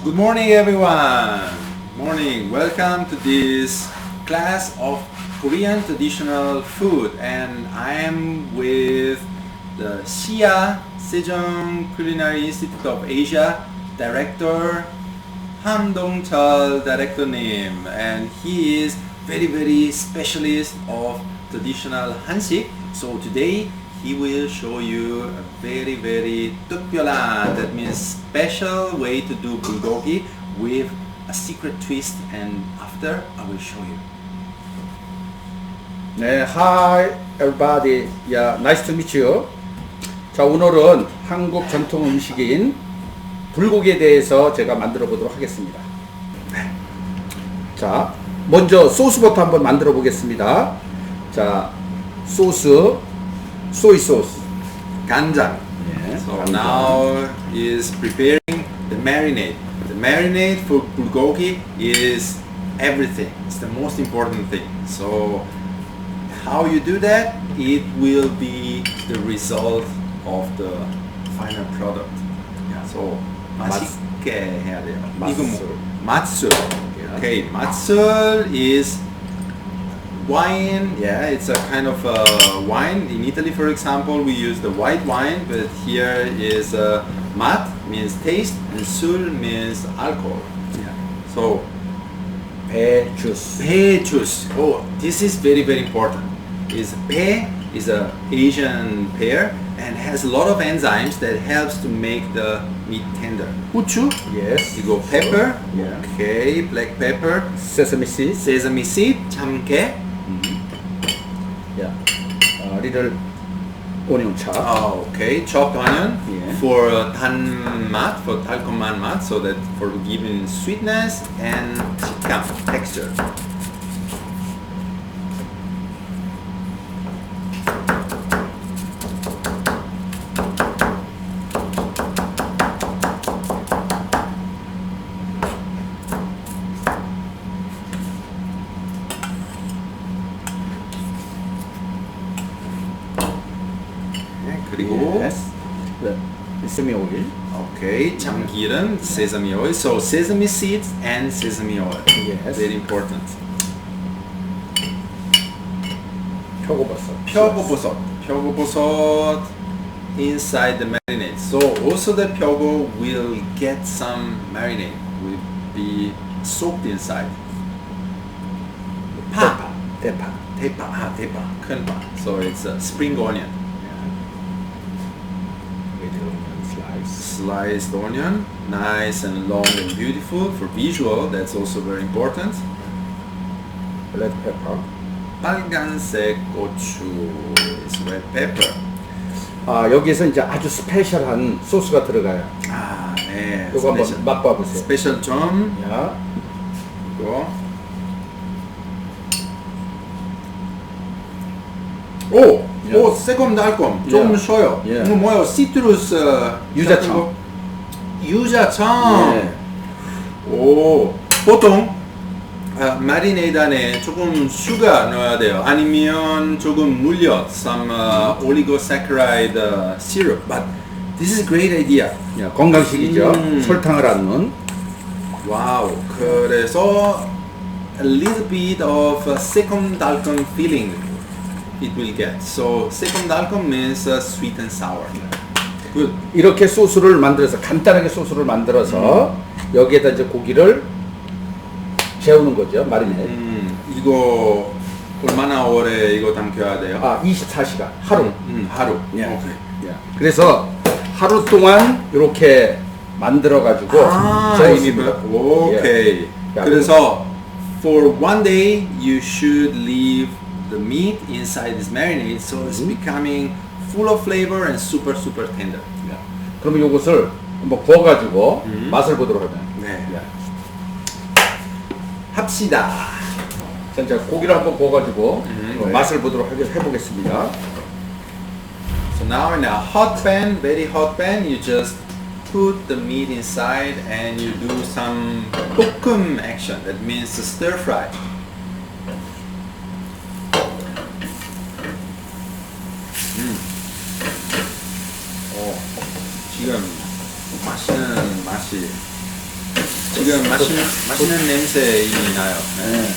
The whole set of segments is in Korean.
Good morning everyone. Morning. Welcome to this class of Korean traditional food and I am with the SIA Sejong Culinary Institute of Asia director Han Dong-chul director name and he is very very specialist of traditional Hansik. So today he will show you a very very 특별한 that means special way to do bulgogi with a secret twist and after I will show you. 네, hi everybody. Yeah, nice to meet you. 자, 오늘은 한국 전통 음식인 불고기에 대해서 제가 만들어 보도록 하겠습니다. 네. 자, 먼저 소스부터 한번 만들어 보겠습니다. 자, 소스, 소이 소스. 간장. Yeah, So 간장. now is preparing the marinade. The marinade for bulgogi is everything. It's the most important thing. So how you do that, it will be the result of the final product. Yeah. So 맛있게 해야 돼요. 맛술. 이거 뭐- 맛술. Yeah. Okay, 맛술 is wine, yeah, it's a kind of a wine. In Italy, for example, we use the white wine, but here is uh, mat means taste and sul means alcohol. Yeah. So pechus. Pechus. Oh, this is very very important. Is pe is a Asian pear and has a lot of enzymes that helps to make the meat tender. Uchu. Yes. You go pepper. Yeah. Okay, black pepper. Sesame seed. Sesame seed. Chamke. Mm-hmm. Yeah. A little onion chop. Oh, okay. Chopped onion yeah. for uh, tan mat, for talcum mat, so that for giving sweetness and texture. 그리고 Yes. 네. sesame oil. Okay, 참기름, sesame oil. So sesame seeds and sesame oil. Yes. Very important. 표고버섯. 표고버섯. 표고버섯 inside the marinade. So also the pyogo will get some marinade. Will be soaked inside. 파. 대파. 대파. 아, 대파. 큰 파. So it's a spring onion. Sliced onion, nice and long and beautiful for visual. That's also very important. Black pepper. 빨간색 고추 is red pepper. 아 여기에서 이제 아주 스페셜한 소스가 들어가요. 아, 네. 이거 한번 스페셜. 맛봐 보세요. 스페셜 좀 야, 이거. 오, 예. 오, 새콤달콤. 좀 예. 쉬어요. 예. 이거 뭐예요? 시트루스 유자청. 같은 거? 유자청. 예. 오, 보통 아, 마리네이드 안에 조금 슈가 넣어야 돼요. 아니면 조금 물엿, some uh, oligosaccharide uh, syrup. But this is a great idea. 야, 건강식이죠. 음. 설탕을 안 넣은. 와우. 그래서 a little bit of a 새콤달콤 feeling it will get. So 새콤달콤 means uh, sweet and sour. Good. 이렇게 소스를 만들어서 간단하게 소스를 만들어서 여기에다 이제 고기를 재우는 거죠. 마리네. 음, 이거 얼마나 오래 이거 담겨야 돼요? 아 24시간 하루. 음, 하루. 예. 오케이. 야, 그래서 하루 동안 이렇게 만들어 가지고 아. 이미- 오케이. 야, 그래서 for one day you should leave the meat inside this marinade so it's becoming full of flavor and super super tender. 야, 그러면 이것을 한번 구워 가지고 맛을 보도록 하면. 네. 야, 합시다. 자, 이제 고기를 한번 구워 가지고 음, 어, 네. 맛을 보도록 하게 해보겠습니다. So now in a hot pan, very hot pan, you just put the meat inside and you do some 볶음 action. That means stir fry. 지금 맛있는 맛이 지금 맛있는 맛있는 냄새 이미 나요. 네. 네.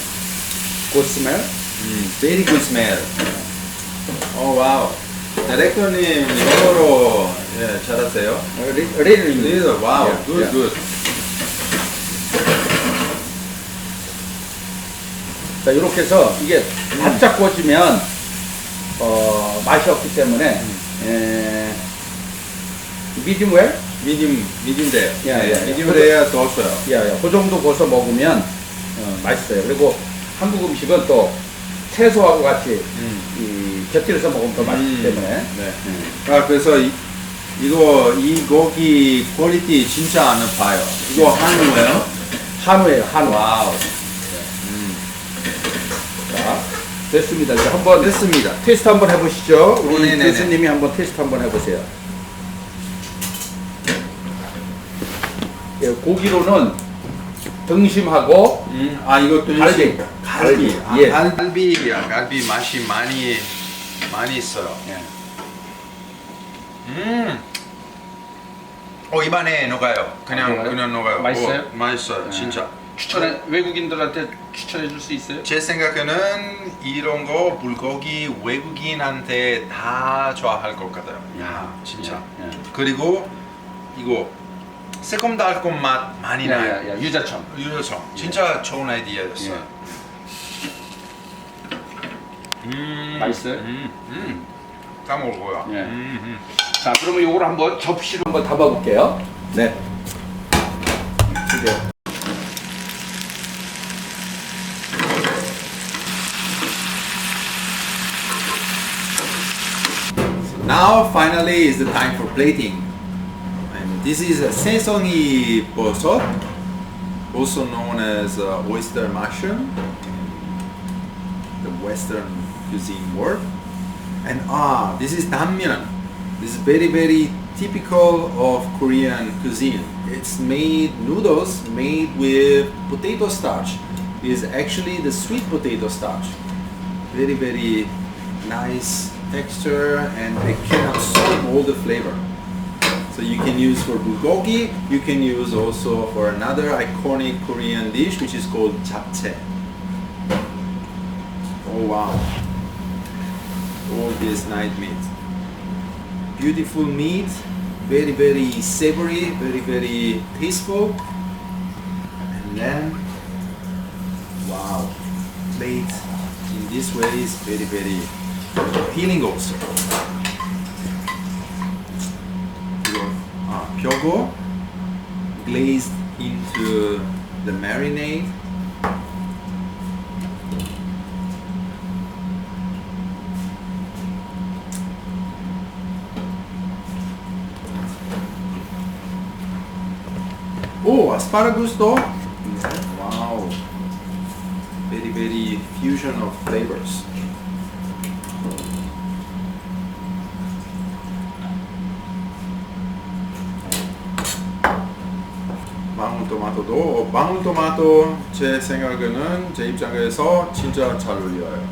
Good smell. 음, very good smell. 오 와우. 디렉터님 영어로 예, 잘하세요. 어, 리- Really. 리더 와우 Yeah, yeah. 굿. 자 이렇게 해서 이게 바짝 구워지면 어, 맛이 없기 때문에 에, 미 디움 웰? 미디움 미디움 레어. 야, 야, 야. 미디움 레어 더 좋아요. 야, 야, 그 정도 구워서 먹으면 어, 맛있어요. 그리고 한국 음식은 또 채소하고 같이 음. 이 곁들여서 먹으면 더 맛있기 음, 때문에 네. 음. 아 그래서 이, 이거 이 고기 퀄리티 진짜 안 높아요. 이거 한우예요? 한우예요, 한우. 와우. 자, 됐습니다. 이제 한번 됐습니다. 테스트 한번 해보시죠. 우리 네네네. 교수님이 한번 테스트 한번 해보세요. 고기로는 등심하고 음, 아 이것도 갈비. 갈비. 갈비, 아, 예. 갈비. 아, 갈비 맛이 많이 많이 있어요. 예. 음. 어 입안에 녹아요. 그냥 아, 녹아요? 그냥 녹아요. 맛있어요? 오, 맛있어요. 네. 진짜. 추천해 외국인들한테 추천해 줄 수 있어요? 제 생각에는 이런 거 불고기 외국인한테 다 좋아할 것 같아요. 야 진짜. 예, 예. 그리고 이거 새콤달콤 맛 많이 나요. 야, 야, 야, 유자청. 유효성 진짜 좋은 아이디어였어요. 음, 맛있어요? 음, 음. 까먹고요. 예. 음, 음. 자, 그러면 요걸 한번 접시로 한번 담아볼게요. 네. 이제 Now finally is the time for plating. This is a sesame bosot, also known as uh, oyster mushroom, the Western cuisine word. And ah, this is damyeon. This is very very typical of Korean cuisine. It's made noodles made with potato starch. Is actually the sweet potato starch. Very very nice texture and they can absorb all the flavor. So you can use for bulgogi, you can use also for another iconic Korean dish which is called japchae. Oh wow. All this night meat. Beautiful meat, very very savory, very very tasteful. And then wow, plate in this way is very very appealing also. Pyogo glazed into the marinade. Oh, asparagus though. Wow. Very, very fusion of flavors. 토마토도 어, 방울토마토 제 생각에는 제 입장에서 진짜 잘 어울려요.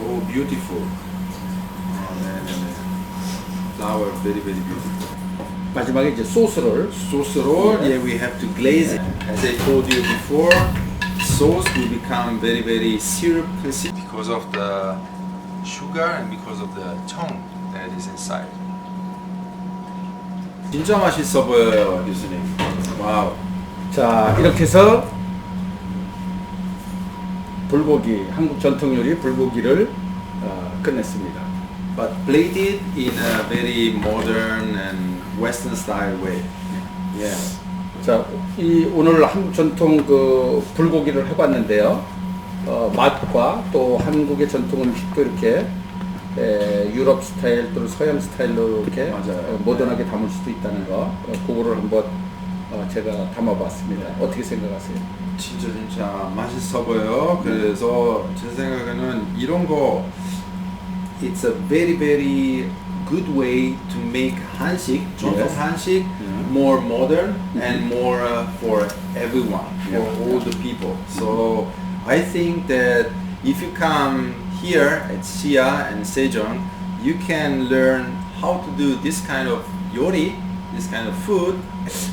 오, beautiful. 아, 네네네. Flower very very beautiful. 마지막에 이제 소스를 소스로 yeah we have to glaze it. As I told you before, sauce will become very very syrup because of the sugar and because of the tone that is inside. 진짜 맛있어 보여요, 교수님. 와우. 자 이렇게 해서 불고기 한국 전통 요리 불고기를 어, 끝냈습니다. But plated in a very modern and Western style way. 예. 자, 이 오늘 한국 전통 그 불고기를 해봤는데요. 어, 맛과 또 한국의 전통 음식도 이렇게 에, 유럽 스타일 또는 서양 스타일로 이렇게 맞아요. 어, 모던하게 담을 수도 있다는 거, 어, 그거를 한번 어, 제가 담아봤습니다. 어떻게 생각하세요? 진짜 진짜 맛있어 보여요. 그래서 제 생각에는 이런 거 it's a very very good way to make 한식, 전통 Yes. 한식 more modern and more uh, for everyone, for Yeah. all the people. So I think that if you come here at Sia and Sejong, you can learn how to do this kind of yori, this kind of food,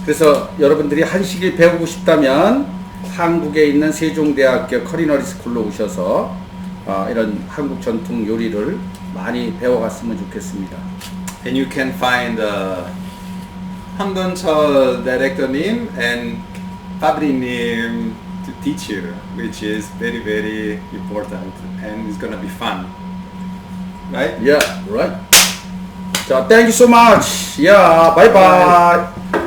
그래서 여러분들이 한식을 배우고 싶다면 한국에 있는 세종대학교 커리너리 스쿨로 오셔서 어, 이런 한국 전통 요리를 많이 배워갔으면 좋겠습니다. and you can find uh, director name and teach you, which is very very important and it's gonna be fun, right? Yeah, right. So thank you so much. Yeah, bye bye.